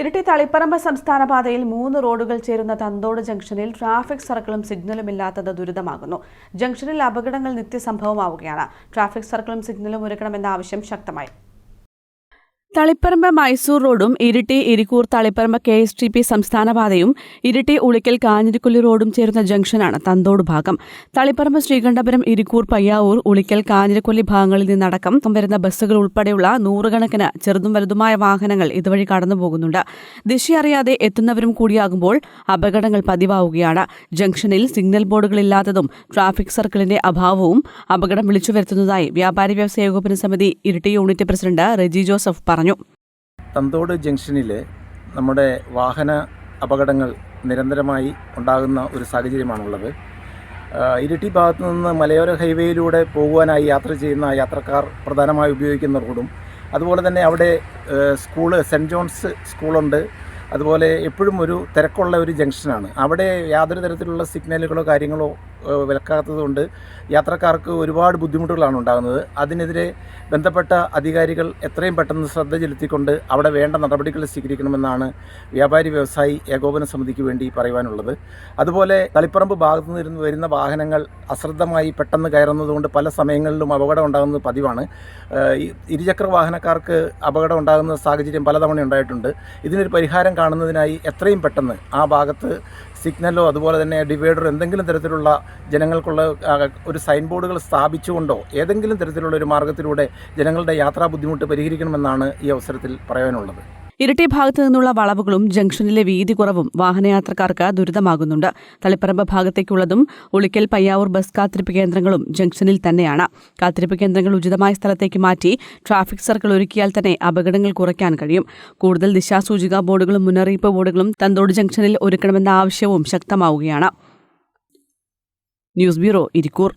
ഇരിട്ടി തളിപ്പറമ്പ് സംസ്ഥാന പാതയിൽ മൂന്ന് റോഡുകൾ ചേരുന്ന തന്തോട് ജംഗ്ഷനിൽ ട്രാഫിക് സർക്കിളും സിഗ്നലും ഇല്ലാത്തത് ദുരിതമാകുന്നു. ജംഗ്ഷനിൽ അപകടങ്ങൾ നിത്യസംഭവമാവുകയാണ്. ട്രാഫിക് സർക്കിളും സിഗ്നലും ഒരുക്കണമെന്ന ആവശ്യം ശക്തമായി. തളിപ്പറമ്പ് മൈസൂർ റോഡും Iritty Irikkur Taliparamba K S T P സംസ്ഥാന പാതയും ഇരിട്ടി ഉളിക്കൽ കാഞ്ഞിരിക്കൊല്ലി റോഡും ചേരുന്ന ജംഗ്ഷനാണ് തന്തോട് ഭാഗം. തളിപ്പറമ്പ് ശ്രീകണ്ഠപുരം ഇരിക്കൂർ പയ്യാവൂർ ഉളിക്കൽ കാഞ്ഞിരക്കൊല്ലി ഭാഗങ്ങളിൽ നിന്നടക്കം വരുന്ന ബസ്സുകൾ ഉൾപ്പെടെയുള്ള നൂറുകണക്കിന് ചെറുതും വലുതുമായ വാഹനങ്ങൾ ഇതുവഴി കടന്നുപോകുന്നുണ്ട് ദിശയറിയാതെ എത്തുന്നവരും കൂടിയാകുമ്പോൾ അപകടങ്ങൾ പതിവാവുകയാണ്. ജംഗ്ഷനിൽ സിഗ്നൽ ബോർഡുകളില്ലാത്തതും ട്രാഫിക് സർക്കിളിന്റെ അഭാവവും അപകടം വിളിച്ചു വരുത്തുന്നതായി വ്യാപാരി വ്യവസായ ഏകോപന സമിതി Iritty unit president Reji Joseph പറഞ്ഞു. തന്തോട് ജംഗ്ഷനിൽ നമ്മുടെ വാഹന അപകടങ്ങൾ നിരന്തരമായി ഉണ്ടാകുന്ന ഒരു സാഹചര്യമാണുള്ളത്. ഇരിട്ടി ഭാഗത്തു നിന്ന് മലയോര ഹൈവേയിലൂടെ പോകുവാനായി യാത്ര ചെയ്യുന്ന യാത്രക്കാർ പ്രധാനമായി ഉപയോഗിക്കുന്ന റോഡും അതുപോലെ തന്നെ അവിടെ സ്കൂൾ സെന്റ് ജോൺസ് സ്കൂളുണ്ട്. അതുപോലെ എപ്പോഴും ഒരു തിരക്കുള്ള ഒരു ജംഗ്ഷനാണ്. അവിടെ യാതൊരു തരത്തിലുള്ള സിഗ്നലുകളോ കാര്യങ്ങളോ വിലക്കാത്തതുകൊണ്ട് യാത്രക്കാർക്ക് ഒരുപാട് ബുദ്ധിമുട്ടുകളാണ് ഉണ്ടാകുന്നത്. അതിനെതിരെ ബന്ധപ്പെട്ട അധികാരികൾ എത്രയും പെട്ടെന്ന് ശ്രദ്ധ ചെലുത്തിക്കൊണ്ട് അവിടെ വേണ്ട നടപടികൾ സ്വീകരിക്കണമെന്നാണ് വ്യാപാരി വ്യവസായി ഏകോപന സമിതിക്ക് വേണ്ടി പറയുവാനുള്ളത്. അതുപോലെ തളിപ്പറമ്പ് ഭാഗത്തു നിന്ന് വരുന്ന വാഹനങ്ങൾ അശ്രദ്ധമായി പെട്ടെന്ന് കയറുന്നതുകൊണ്ട് പല സമയങ്ങളിലും അപകടം ഉണ്ടാകുന്നത് പതിവാണ്. ഇരുചക്ര വാഹനക്കാർക്ക് അപകടം ഉണ്ടാകുന്ന സാഹചര്യം പലതവണ ഉണ്ടായിട്ടുണ്ട്. ഇതിനൊരു പരിഹാരം കാണുന്നതിനായി എത്രയും പെട്ടെന്ന് ആ ഭാഗത്ത് സിഗ്നലോ അതുപോലെ തന്നെ ഡിവൈഡറോ എന്തെങ്കിലും തരത്തിലുള്ള ജനങ്ങൾക്കുള്ള ഒരു സൈൻ ബോർഡുകൾ സ്ഥാപിച്ചുകൊണ്ടോ ഏതെങ്കിലും തരത്തിലുള്ള ഒരു മാർഗത്തിലൂടെ ജനങ്ങളുടെ യാത്രാ ബുദ്ധിമുട്ട് പരിഹരിക്കണമെന്നാണ് ഈ അവസരത്തിൽ പറയാനുള്ളത്. ഇരട്ടി ഭാഗത്തു നിന്നുള്ള വളവുകളും ജംഗ്ഷനിലെ വീതി കുറവും വാഹനയാത്രക്കാർക്ക് ദുരിതമാകുന്നുണ്ട്. തളിപ്പറമ്പ് ഭാഗത്തേക്കുള്ളതും ഉളിക്കൽ പയ്യാവൂർ ബസ് കാത്തിരിപ്പ് കേന്ദ്രങ്ങളും ജംഗ്ഷനിൽ തന്നെയാണ്. കാത്തിരിപ്പ് കേന്ദ്രങ്ങൾ ഉചിതമായ സ്ഥലത്തേക്ക് മാറ്റി ട്രാഫിക് സർക്കിൾ ഒരുക്കിയാൽ തന്നെ അപകടങ്ങൾ കുറയ്ക്കാൻ കഴിയും. കൂടുതൽ ദിശാസൂചിക ബോർഡുകളും മുന്നറിയിപ്പ് ബോർഡുകളും തന്തോട് ജംഗ്ഷനിൽ ഒരുക്കണമെന്ന ആവശ്യവും ശക്തമാവുകയാണ്. News bureau Irikkur.